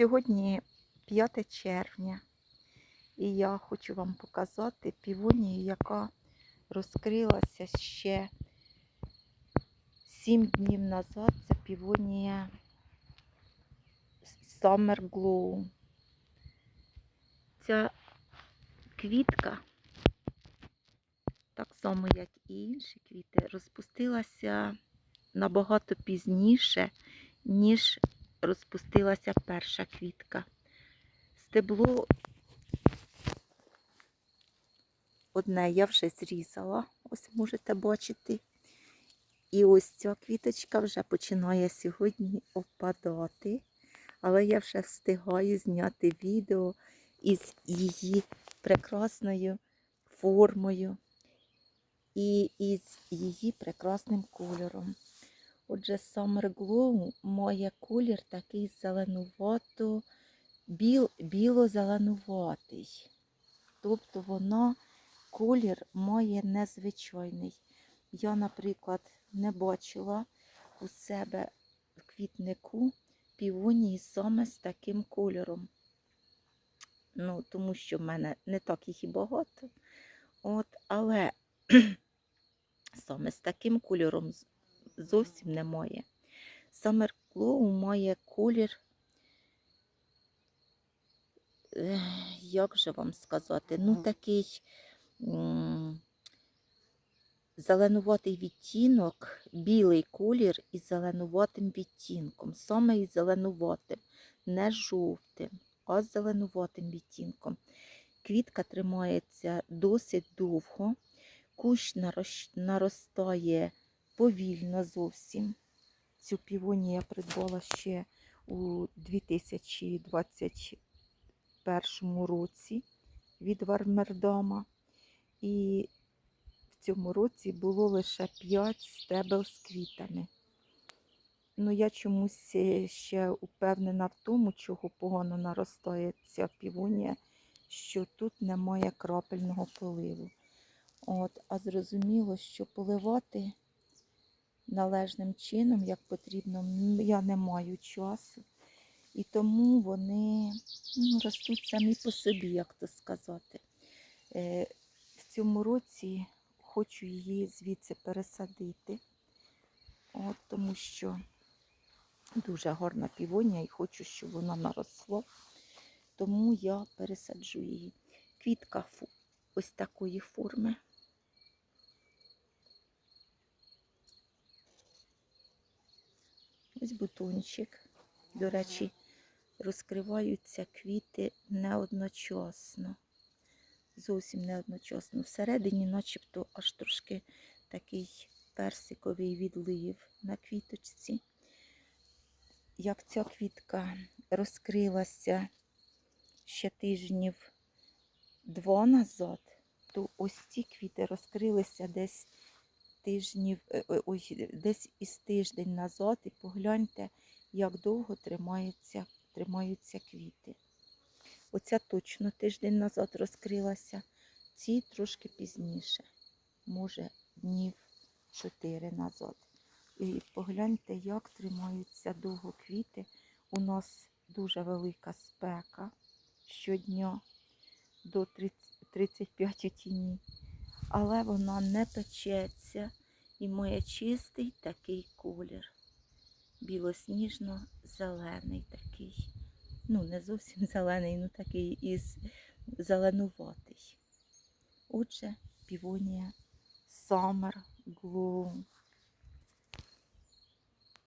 Сьогодні 5 червня, і я хочу вам показати півонію, яка розкрилася ще 7 днів назад. Це півонія Summer Glow. Ця квітка, так само як і інші квіти, розпустилася набагато пізніше, ніж розпустилася перша квітка. Стебло одне я вже зрізала, ось можете бачити. І ось ця квіточка вже починає сьогодні опадати. Але я вже встигаю зняти відео із її прекрасною формою і із її прекрасним кольором. Отже, Summer Glow має колір такий зеленувато, біл, біло-зеленуватий. Тобто вона колір має незвичайний. Я, наприклад, не бачила у себе в квітнику півонії саме з таким кольором. Ну, тому що в мене не так їх і багато. От, але саме з таким кольором зовсім немає. Summer Glow має колір, як же вам сказати, ну такий зеленуватий відтінок, білий колір із зеленуватим відтінком, саме із зеленуватим, не жовтим, а з зеленуватим відтінком. Квітка тримається досить довго, кущ наростає повільно зовсім. Цю півонію я придбала ще у 2021 році від Вармердама. І в цьому році було лише 5 стебел з квітами. Ну, я чомусь е, ще упевнена в тому, чого погано наростає ця півонія, що тут немає крапельного поливу. От, а зрозуміло, що поливати належним чином, як потрібно, я не маю часу. І тому вони ну, ростуть самі по собі, як то сказати. Е, в цьому році хочу її звідси пересадити, от, тому що дуже гарна півонія і хочу, щоб вона наросла. Тому я пересаджу її. Квітка ось такої форми. Ось бутончик. До речі, розкриваються квіти не. Зовсім не одночасно. Всередині, начебто, аж трошки такий персиковий відлив на квіточці. Як ця квітка розкрилася ще тижнів два назад, то ось ці квіти розкрилися десь тижнів, е, е, ой, десь із тиждень назад, і погляньте, як довго тримаються, тримаються квіти. Оця точно тиждень назад розкрилася, ці трошки пізніше, може днів чотири назад. І погляньте, як тримаються довго квіти. У нас дуже велика спека щодня до 30 35 тіні але вона не печеться і має чистий такий колір. Білосніжно-зелений такий. Ну, не зовсім зелений, ну такий із зеленуватий. Отже, півонія Summer Glow.